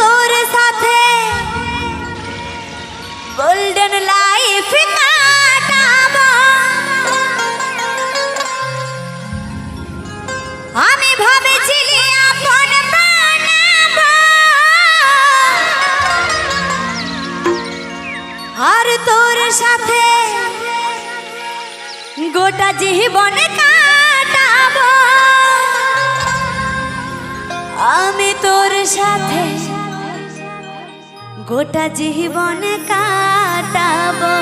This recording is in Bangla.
তোর সাথে গোল্ডেন লাইফ আর তোর সাথে গোটা জীবন কাটাবো। আমি তোর সাথে গোটা জীবন কাটাবো।